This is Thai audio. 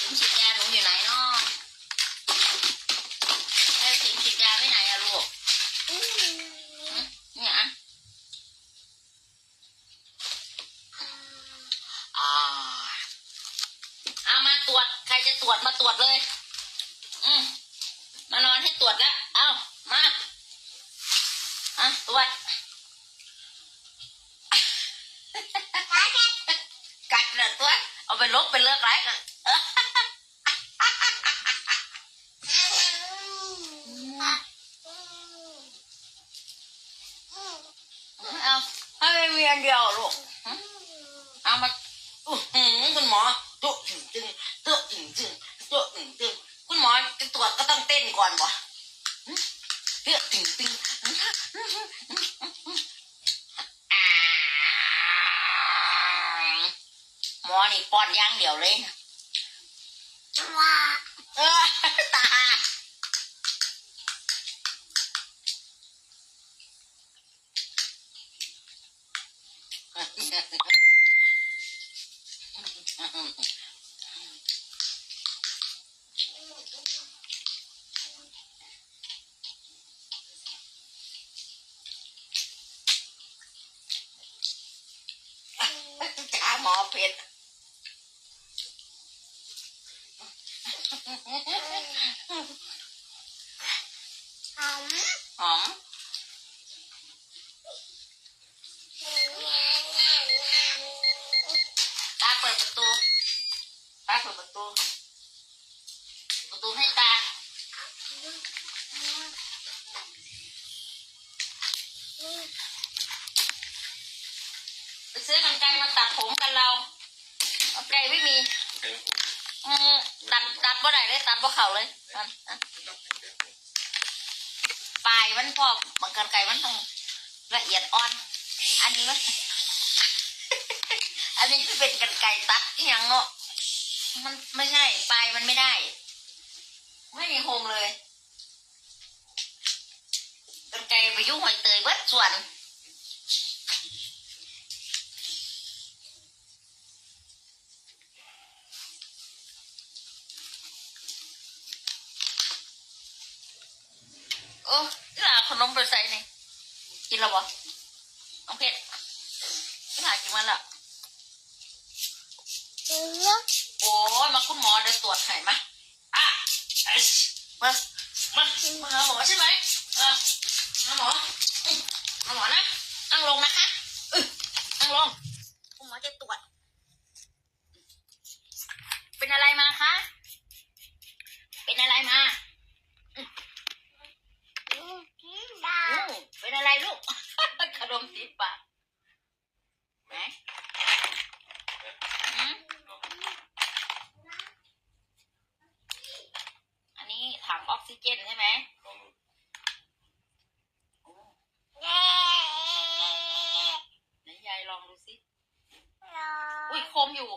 ถุงฉีดยหนูอยู่ไหนเนาะไอ้ถุงฉีดยไว้ไหนอะลูกเนี่อะเอามาตรวจ ใครจะตรวจมาตรวจเลย อืมมานอนให้ตรวจละ เอามา อะตรวจ เอาไปลบไปเลิกไรกันเอาให้ไม่มีอันเดียวลูกเอามาอื้อหือคุณหมอตุ๊จึงจึงตุ๊จึงจึงตุ๊จึงจึงคุณหมอจะตรวจก็ต้องเต้นก่อนบ่หึเตุ๊จึงจึงอ่าหมอ นี่ป้อนอย่างเดียวเลยนะเออตาขาหมอเพชร หอมหอมตาเปิดประตูตาเปิดประตู ประตูให้ตาไปซื้อกันไกลมาตัดผมกันเราเอาไกลไม่มี อืมตัดตัดบ่ได้เลยตัดบ่เข่าเลยมันอะปลายมันพอบางกันไกลมันต้องละเอียดอ่อน อันนี้มันอันนี้เป็นกันไกลตัดอย่างเนาะมันไม่ใช่ปลายมันไม่ได้ ไม่มีโฮมเลยกันไกลไปยุ่งหอยเตยเบิดส่วน โอ้ยหลาขนมไปใส่นี่กินแล้วบ่น้องเพชรหลากินมันละเนื้อโอ้ยมาคุณหมอเดี๋ยวตรวจให้มาอะไอ้ชมา มา มาหาหมอใช่ไหมอะหาหมออืมหาหมอนะนั่งลงนะคะอึนั่งลงคุณหมอจะตรวจ เป็นอะไรมาคะ เป็นอะไรมา ดา อืมเป็นอะไร ลูก ขนมติดปากไหนอืมอันนี้ถังออกซิเจนใช่ไหมโอ้เย้ไหนยายลองดูสิรออุ้ยคมอยู่